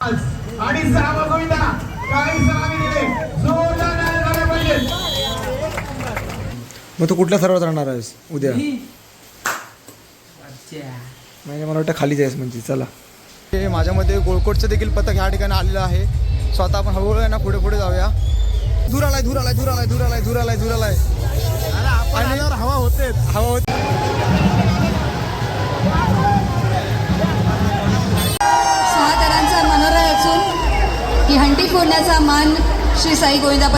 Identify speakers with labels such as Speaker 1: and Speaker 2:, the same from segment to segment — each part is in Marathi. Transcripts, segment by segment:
Speaker 1: आणि सहावा गोविंदा काही सलामी दिले जोरदार
Speaker 2: मग तू कुठल्या सर्वात राहणार आहेस? उद्या.
Speaker 3: अच्छा.
Speaker 2: म्हणजे मला वाटतं खाली जायस म्हणजे चला. हे माझ्यामध्ये गोळकोटचं देखील पथक ह्या ठिकाणी आलेलं आहे. स्वतः आपण हळूहळू आहे ना पुढे पुढे जाऊया. आलाय दूर आलाय दूर आलाय आणि हवा होते हवा होते.
Speaker 4: ही हंटी फोडण्याचा मान श्री साई गोविंदा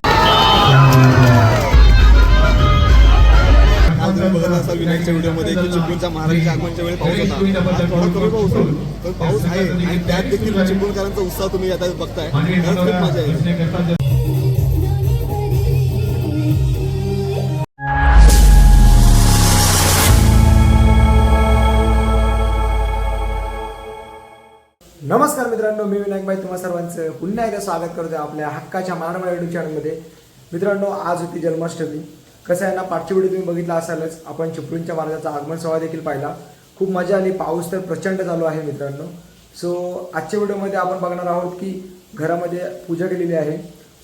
Speaker 5: बघत असाल विनायकच्या व्हिडिओमध्ये की महाराजांच्या आगमनच्या वेळी पाऊस होता. आज थोडा कमी पाऊस पण पाऊस आहे. आणि त्यात देखील चिपळूणकरांचा उत्साह तुम्ही आता बघताय. खरंच खूप मजा येईल
Speaker 2: नमस्कार मित्रांनो मी विनायक भाई तुम्हा सर्वांचं पुन्हा एकदा स्वागत करतो आपल्या हक्काच्या महाराष्ट्र युट्यूब चॅनलमध्ये मित्रांनो आज होती जन्माष्टमी. कसं आहे ना पाठची व्हिडिओ तुम्ही बघितला असालच. आपण चिपळूणच्या महाराजाचा आगमन सोहळा देखील पाहिला. खूप मजा आली. पाऊस तर प्रचंड चालू आहे मित्रांनो. सो आजच्या व्हिडिओमध्ये आपण बघणार आहोत की घरामध्ये पूजा केलेली आहे.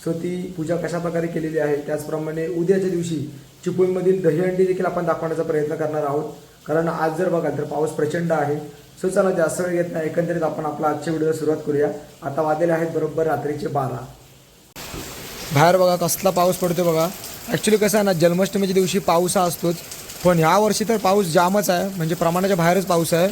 Speaker 2: सो ती पूजा कशाप्रकारे केलेली आहे? त्याचप्रमाणे उद्याच्या दिवशी चिपळूणमधील दहीहंडी देखील आपण दाखवण्याचा प्रयत्न करणार आहोत. कारण आज जर बघाल तर पाऊस प्रचंड आहे. सो चला जास्त वेळ घेत नाही. एकंदरीत आपण आपला आजच्या व्हिडिओला सुरुवात करूया. आता वाजलेले आहेत बरोबर रात्रीचे बारा. बाहेर बघा कसला पाऊस पडतो बघा. ॲक्च्युली कसं आहे ना जन्माष्टमीच्या दिवशी पाऊस हा असतोच. पण ह्या वर्षी तर पाऊस जामच आहे. म्हणजे प्रमाणाच्या बाहेरच पाऊस आहे.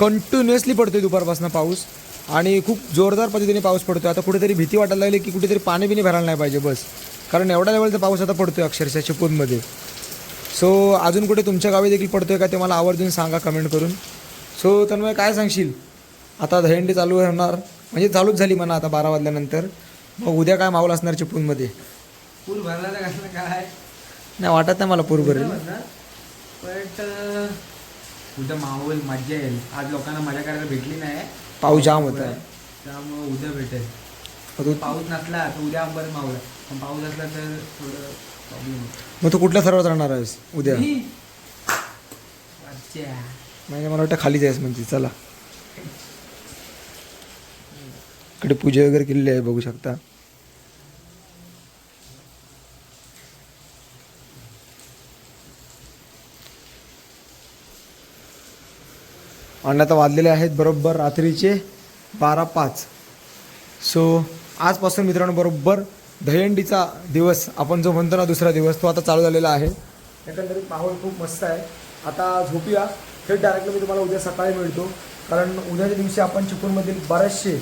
Speaker 2: कंटिन्युअसली पडतोय दुपारपासून पाऊस. आणि खूप जोरदार पद्धतीने पाऊस पडतो आता कुठेतरी भीती वाटायला लागली की कुठेतरी पाणी बिणी भरायला नाही पाहिजे बस. कारण एवढ्या लेवलचा पाऊस आता पडतोय अक्षरशः चिपूनमध्ये सो अजून कुठे तुमच्या गावी देखील पडतोय का ते मला आवर्जून सांगा कमेंट करून. सो तन्मय काय सांगशील? आता दहीहंडी चालू होणार. म्हणजे चालूच झाली म्हणा आता बारा वाजल्यानंतर. मग उद्या काय माहोल असणार चिपळूणमध्ये?
Speaker 3: पूल भरला तर काय?
Speaker 2: नाही वाटत नाही मला पूर भरेल.
Speaker 3: बट उद्या माहोल मजा येईल. आज लोकांना मजा करायला भेटली नाही.
Speaker 2: पाऊस जाम होत. आहे
Speaker 3: त्यामुळे उद्या भेटेल. पाऊस नसला तर उद्या बरं माहोल. पण पाऊस असला तर थोडं प्रॉब्लेम
Speaker 2: मग तू कुठल्या सर्वात राहणार आहेस उद्या?
Speaker 3: अच्छा
Speaker 2: म्हणजे मला वाटतं खाली जायस म्हणजे चला. इकडे पूजा वगैरे केलेली आहे बघू शकता. आणि आता वाजलेले आहेत बरोबर रात्रीचे बारा पाच. सो आजपासून मित्रांनो बरोबर दहीहंडीचा दिवस आपण जो म्हणतो ना दुसरा दिवस तो आता चालू झालेला आहे. एकंदरीत माहोल खूप मस्त आहे. आता झोपूया. थेट डायरेक्टली मी तुम्हाला उद्या सकाळी मिळतो. कारण उद्याच्या दिवशी आपण चिपळूणमधील बरेचसे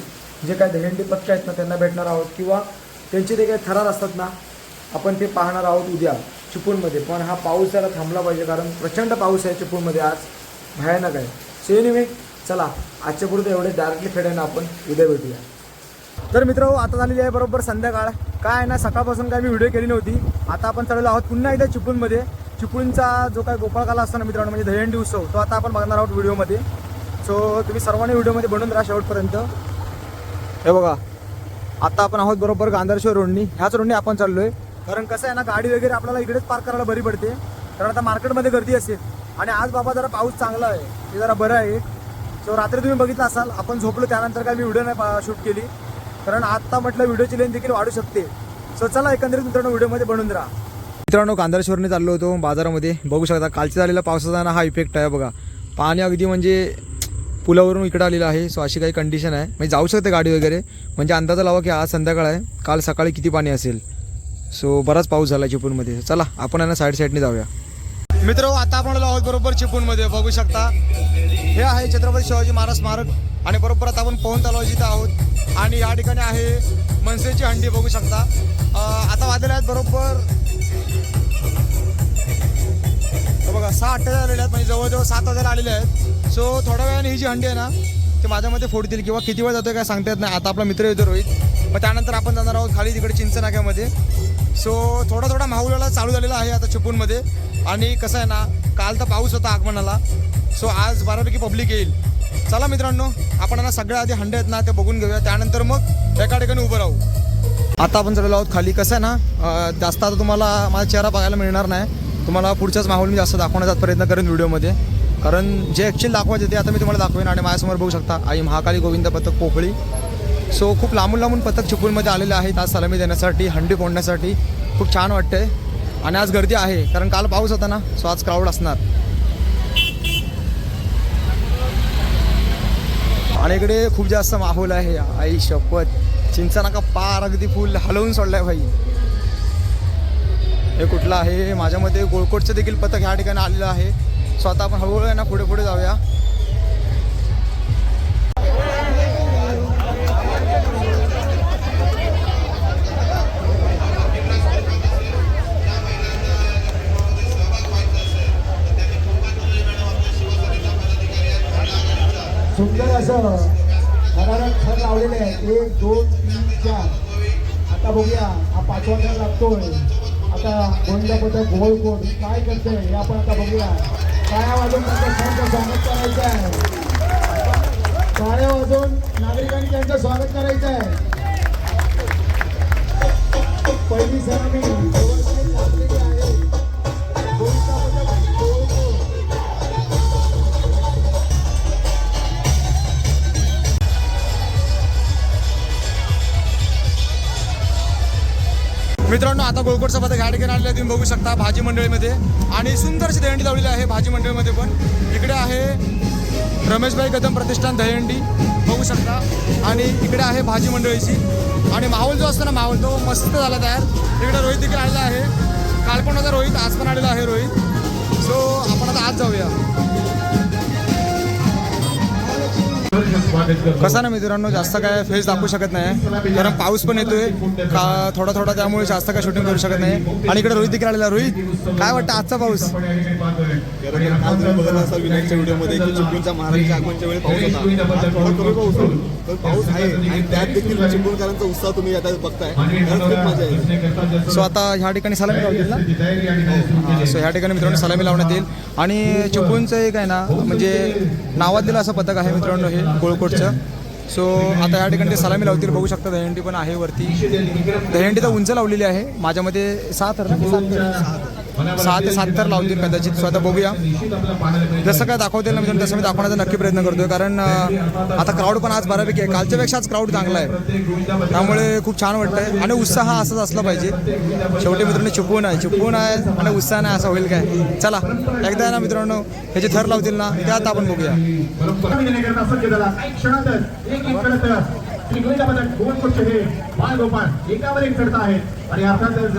Speaker 2: जे काही दहीहंडी पक्ष आहेत ना त्यांना भेटणार आहोत. किंवा त्यांचे जे काही थरार असतात ना आपण ते पाहणार आहोत उद्या चिपळूणमध्ये. पण हा पाऊस जरा थांबला पाहिजे कारण प्रचंड पाऊस आहे चिपळूणमध्ये आज. भयानक आहे. सो एनिवे चला आजच्या पुरतं एवढे डायरेक्टली फेडायला आपण उद्या भेटूया. तर मित्र आता झालेली आहे बरोबर संध्याकाळ. काय आहे ना सकाळपासून काय मी व्हिडिओ केली नव्हती. आता आपण चढलो आहोत पुन्हा एकदा चिपळूणमध्ये. चिपळूणचा जो काय गोपाळकाला असताना मित्रांनो म्हणजे दहीहंडी उत्सव तो आता आपण बघणार आहोत व्हिडिओमध्ये. सो तुम्ही सर्वांनी व्हिडिओमध्ये बनून राहा शेवटपर्यंत. हे बघा आता आपण आहोत बरोबर गांधारशिव रोडनी. ह्याच रोडनी आपण चाललोय. कारण कसं आहे ना गाडी वगैरे आपल्याला इकडेच पार्क करायला बरी पडते. कारण आता मार्केटमध्ये गर्दी असेल. आणि आज बाबा जरा पाऊस चांगला आहे. ते जरा बरं आहे. सो रात्री तुम्ही बघितलं असाल आपण झोपलो त्यानंतर काय मी व्हिडिओ नाही शूट केली. कारण आत्ता म्हटलं व्हिडिओची लेन देखील वाढू शकते. सो चला एकंदरीत मित्रांनो व्हिडिओमध्ये बनून राहा. मित्रांनो कांदारेश्वरने चाललो होतो बाजारामध्ये. बघू शकता कालच्या झालेला पावसाचा ना हा इफेक्ट आहे बघा. पाणी अगदी म्हणजे पुलावरून इकडं आलेलं आहे सो अशी काही कंडिशन आहे. म्हणजे जाऊ शकते गाडी वगैरे म्हणजे अंदाजा लावा की आज संध्याकाळ आहे. काल सकाळी किती पाणी असेल? सो बराच पाऊस झाला चिपूनमध्ये चला आपण यांना साईड साईडने जाऊया. मित्र आता आपण आहोत बरोबर चिपूनमध्ये बघू शकता हे आहे छत्रपती शिवाजी महाराज स्मारक. आणि बरोबर आता आपण पोहन तलाव इथं आहोत. आणि या ठिकाणी आहे मनसेची हंडी बघू शकता. आता वाजलेले आहेत बरोबर. बघा सहा अठ्ठा आलेले आहेत म्हणजे जवळजवळ सात हजार आलेले आहेत. सो थोड्या वेळाने ही जी हंडी आहे ना ती माझ्या मते फोडतील किंवा किती वेळ जातोय काय सांगता येत नाही. आता आपला मित्र येतो रोहित. मग त्यानंतर आपण जाणार आहोत खाली तिकडे चिंचनाक्यामध्ये. सो थोडा थोडा माहोलाला चालू झालेला आहे आता चिपळूणमध्ये. आणि कसं आहे ना काल तर पाऊस होता आगमनाला. सो आज बऱ्यापैकी पब्लिक येईल. चला मित्रांनो आपण ना सगळ्या आधी हंडे आहेत ना ते बघून घेऊया. त्यानंतर मग एका ठिकाणी उभं राहू. आता आपण चढलो आहोत खाली. कसं आहे ना जास्त आता तुम्हाला माझा चेहरा बघायला मिळणार नाही. तुम्हाला पुढच्याच माहोल मी जास्त दाखवण्याचा प्रयत्न करेन व्हिडिओमध्ये. कारण जे ॲक्च्युअल दाखवायचे ते आता मी तुम्हाला दाखवेन आणि माझ्यासमोर बघू शकता. आई महाकाली गोविंद पथक पोकळी. सो खूप लांबून लांबून पथक चिपळूणमध्ये आलेले आहेत. आज सलामी देण्यासाठी हंडी फोडण्यासाठी. खूप छान वाटतंय. आणि आज गर्दी आहे कारण काल पाऊस होता ना सो आज क्राऊड असणार. आणि इकडे खूप जास्त माहोल आहे. आई शपथ. चिंचा नका पार अगदी फुल हलवून सोडलाय भाई. हे कुठलं आहे? हे माझ्यामध्ये गोळकोटचं देखील पथक ह्या ठिकाणी आलेलं आहे. सो आता आपण हळूहळू यांना पुढे पुढे जाऊया.
Speaker 6: सुंदर असं थरारक थर लावलेले आहे. एक दोन तीन चार. आता बघूया. हा पाचवा थर लागतोय. आता गोंडा गोल कोण? काय करते हे आपण आता बघूया. टाळ्या वाजून त्यांचं सणाचं स्वागत करायचं आहे? टाळ्या वाजून नागरिकांनी त्यांचं स्वागत करायचं आहे.
Speaker 2: मित्रांनो आता गोळकोटचा पथक आलेला तुम्ही बघू शकता भाजी मंडळीमध्ये. आणि सुंदरशी दहीहंडी लावलेली आहे भाजी मंडळीमध्ये पण. इकडे आहे रमेशभाई कदम प्रतिष्ठान दहीहंडी बघू शकता. आणि इकडे आहे भाजी मंडळीची. आणि माहोल जो असतो ना माहोल तो मस्त झाला तयार. इकडे रोहित देखील आलेला आहे. काल पण होता रोहित आज पण आलेला आहे रोहित. सो आपण आता आज जाऊया. कसा ना मित्रांनो जास्त काय फेस दाखवू शकत नाही. कारण पाऊस पण येतोय. का थोडा थोडा त्यामुळे जास्त काय शूटिंग करू शकत नाही. आणि इकडे रोहित देखील आलेला. रोहित काय वाटतं आजचा पाऊस?
Speaker 5: कारण काल विनायकच्या व्हिडिओमध्ये की चिपळूणच्या महाराजांच्या आगमनच्या वेळी पाऊस होता थोडा कमी पाऊस पण पाऊस आहे आणि त्यात देखील चिपळूणकरांचा उत्साह तुम्ही आता बघताय खूप मजा येईल
Speaker 2: सो आता ह्या ठिकाणी सलामी लावतील ना? सो ह्या ठिकाणी मित्रांनो सलामी लावण्यात येईल. आणि चिपळूणचं एक आहे ना म्हणजे नावात दिलं असं पथक आहे मित्रांनो हे. कोळकोटचं सो आता या ठिकाणी सलामी लावतील बघू शकता दहीहंडी पण आहे वरती दहीहंडी तर उंच लावलेली आहे माझ्यामध्ये सात थर. सहा ते सात तर लावतील कदाचित. सो आता बघूया. जसं काय दाखवतील ना मित्रांनो तसं मी दाखवण्याचा नक्की प्रयत्न करतोय. कारण आता क्राऊड पण आज बऱ्यापैकी आहे. कालच्या पेक्षा आज क्राऊड चांगला आहे. त्यामुळे खूप छान वाटतंय. आणि उत्साह हा असाच असला पाहिजे. शेवटी मित्रांनो चुकवून आहे. चुकवून आहे आणि उत्साह नाही असा होईल काय? चला एकदा ना मित्रांनो हे जे थर लावतील ना ते आता आपण बघूया.
Speaker 1: देण्याकरता पदक दोन पक्ष हे बाळ गोपाळ एकावर एक चढत आहेत आणि अर्थातच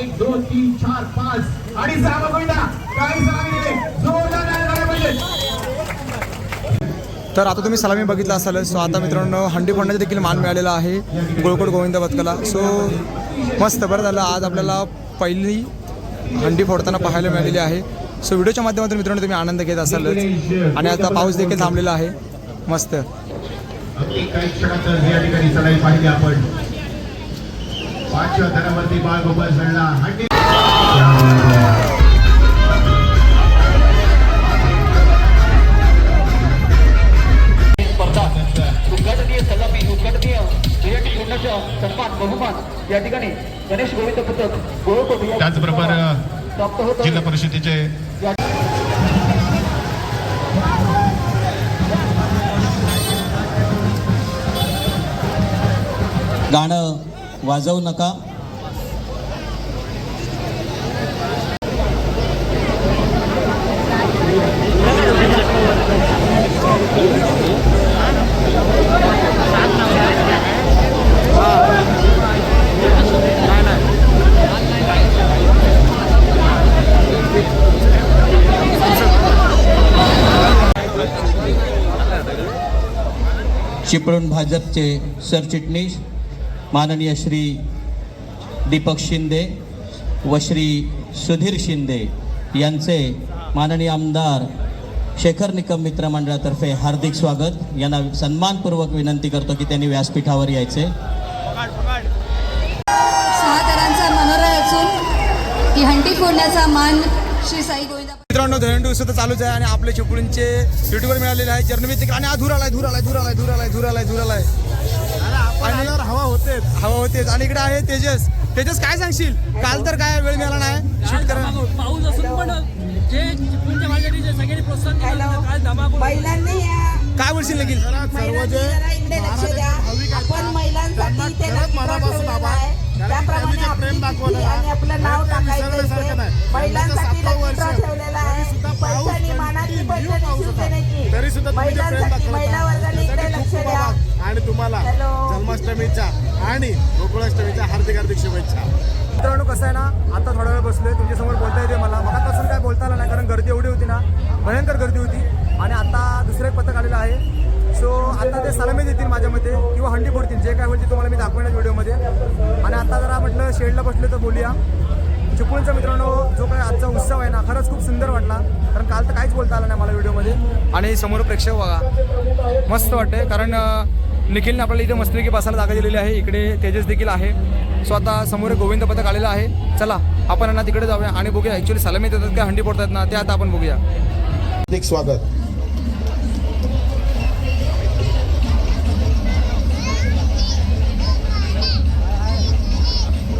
Speaker 1: एक दोन तीन चार पाच. आणि सहा काही.
Speaker 2: तर आता तुम्ही सलामी बघितला असाल. सो आता मित्रांनो हंडी फोडण्याचा देखील मान मिळालेला आहे. गोळकोट गोविंद पथकाला सो मस्त बरं झालं. आज आपल्याला पहिली हंडी फोडताना पाहायला मिळालेली आहे. सो व्हिडिओच्या माध्यमातून मित्रांनो तुम्ही आनंद घेत असालच. आणि आता पाऊस देखील थांबलेला आहे. मस्त.
Speaker 1: काही क्षणातच या ठिकाणी सलाई पाहिली आपण. पाचव्या थरावरती बाळ गोपाळ हंडी
Speaker 7: बहुमान या ठिकाणी गणेश गोविंद पथक होत
Speaker 1: जिल्हा परिषदेचे
Speaker 8: गाणं वाजवू नका. चिपळूण भाजपचे सरचिटणीस माननीय श्री दीपक शिंदे व श्री सुधीर शिंदे यांचे माननीय आमदार शेखर निकम मित्र मंडळातर्फे हार्दिक स्वागत. यांना सन्मानपूर्वक विनंती करतो की त्यांनी व्यासपीठावर यायचे.
Speaker 4: असून की हंडी फोडण्याचा मान श्री साई गोविंदा
Speaker 2: मित्रांनो उत्सव तर चालूच आहे आणि आपले चिपळूणचे युट्यूबर मिळालेले आहे. जर्नवी तिकडे आणि हा धूर आलाय धूर आलाय धूर आलाय. आणि हवा होते हवा होतेच. आणि इकडे आहे तेजस. तेजस काय सांगशील? काल तर काय वेळ मिळाला नाही. शूट करा.
Speaker 9: पाऊस असून पण जे चिपळूणच्या जे सगळ्यांनी प्रोत्साहन काल
Speaker 2: काय बोलशील
Speaker 9: इकडे लक्ष द्या. आपण महिलांसाठी आहे. त्याप्रमाणे चिठ्ठी आणि आपलं नाव टाकायचं महिलांसाठी लक्कीड्रॉ ठेवलेला आहे. पैशानी मानाची पैशानी शिवसेनेची महिलांसाठी महिला वर्गाने इकडे लक्ष द्या.
Speaker 5: आणि तुम्हाला
Speaker 9: हॅलो.
Speaker 5: आणि गोकुळाष्टमीच्या हार्दिक हार्दिक शुभेच्छा.
Speaker 2: मित्रांनो कसं आहे ना? आता थोडा वेळ बसलोय. तुमच्यासमोर बोलता येते मला. मगापासून काय बोलता आलं नाही कारण गर्दी एवढी होती ना. भयंकर गर्दी होती. आणि आता दुसरं एक पथक आलेलं आहे. सो आता ते सलामी देतील माझ्या मते किंवा हंडी फोडतील. जे काय होईल ते तुम्हाला मी दाखवणार व्हिडिओमध्ये. आणि आता जरा म्हटलं शेडला बसले तर बोलूया. चिपळूणचा मित्रांनो जो काही आजचा उत्सव आहे ना खरंच खूप सुंदर वाटला. कारण काल तर काहीच बोलता आलं नाही मला व्हिडिओमध्ये. आणि समोर प्रेक्षक बघा. मस्त वाटते कारण निखिलने आपल्याला इथे मस्तपैकी बसायला जागा दिलेली आहे. इकडे तेजस देखील आहे. सो आता समोर गोविंद पथक आलेलं आहे. चला आपण यांना तिकडे जाऊया आणि बघूया. ॲक्च्युली सलामी देतात का हंडी पडतात ना ते आता आपण बघूया.
Speaker 5: हार्दिक स्वागत.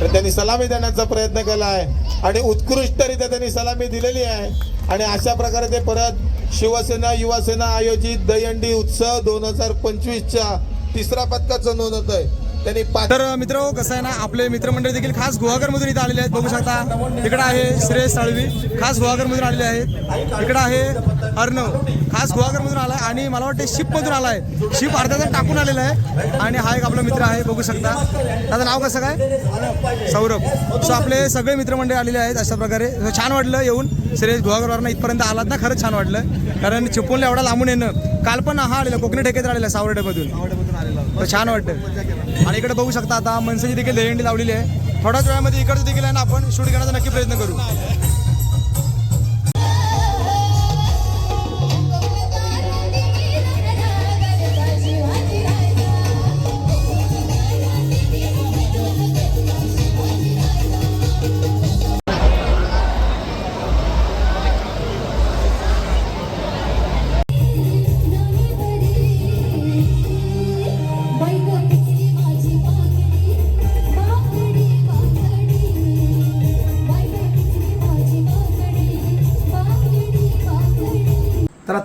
Speaker 5: तर त्यांनी सलामी देण्याचा प्रयत्न केला आहे. आणि उत्कृष्टरित्या त्यांनी सलामी दिलेली आहे. आणि अशा प्रकारे ते परत शिवसेना युवासेना आयोजित दहीहंडी उत्सव दोन हजार पंचवीसच्या तिसऱ्या नोंद होत आहे त्यांनी
Speaker 2: तर मित्र कसं आहे ना आपले मित्रमंडळी देखील खास गुहागरमधून इथं आलेले आहेत. बघू शकता इकडे आहे श्रेयस साळवी खास गुहागर मधून आलेले आहेत. इकडे आहे अर्णव खास गुहागरमधून आला आहे आणि मला वाटतं शिपमधून आला आहे शिप अर्धा टाकून आलेला आहे आणि हा एक आपला मित्र आहे बघू शकता. त्याचं नाव कसं काय? सौरभ. सो आपले सगळे मित्रमंडळी आलेले आहेत अशा प्रकारे. छान वाटलं येऊन. श्रेयस गुहागरवरनं इथपर्यंत आलात ना खरंच छान वाटलं. कारण चिपळूणला एवढा लांबून येणं. काल पण हा आलेला कोकणी ठेकेत आलेला सावर्डेमधून. तर छान वाटतं आणि इकडे बघू शकता आता मनसेची देखील दहीहंडी लावलेली आहे. थोड्याच वेळामध्ये इकडचं देखील आहे ना आपण. शूट करण्याचा नक्की प्रयत्न करू.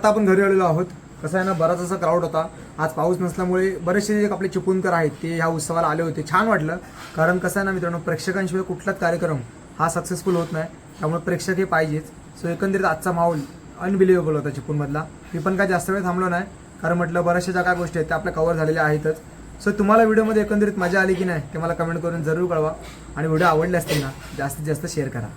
Speaker 2: आता आपण घरी आलेलो आहोत. कसं आहे ना बराच असा क्राऊड होता. आज पाऊस नसल्यामुळे बरेचसे जे आपले चिपळूणकर आहेत ते ह्या उत्सवाला आले होते. छान वाटलं. कारण कसं आहे ना मित्रांनो प्रेक्षकांशिवाय कुठलाच कार्यक्रम हा सक्सेसफुल होत नाही. त्यामुळे प्रेक्षक हे पाहिजेच. सो एकंदरीत आजचा माहोल अनबिलिव्हेबल होता चिपळूणमधला मी पण काय जास्त वेळ थांबलो नाही. कारण म्हटलं बऱ्याचशा ज्या काय गोष्टी आहेत त्या आपल्या कव्हर झालेल्या आहेतच. सो तुम्हाला व्हिडिओमध्ये एकंदरीत मजा आली की नाही ते मला कमेंट करून जरूर कळवा. आणि व्हिडिओ आवडले असतील ना जास्तीत जास्त शेअर करा.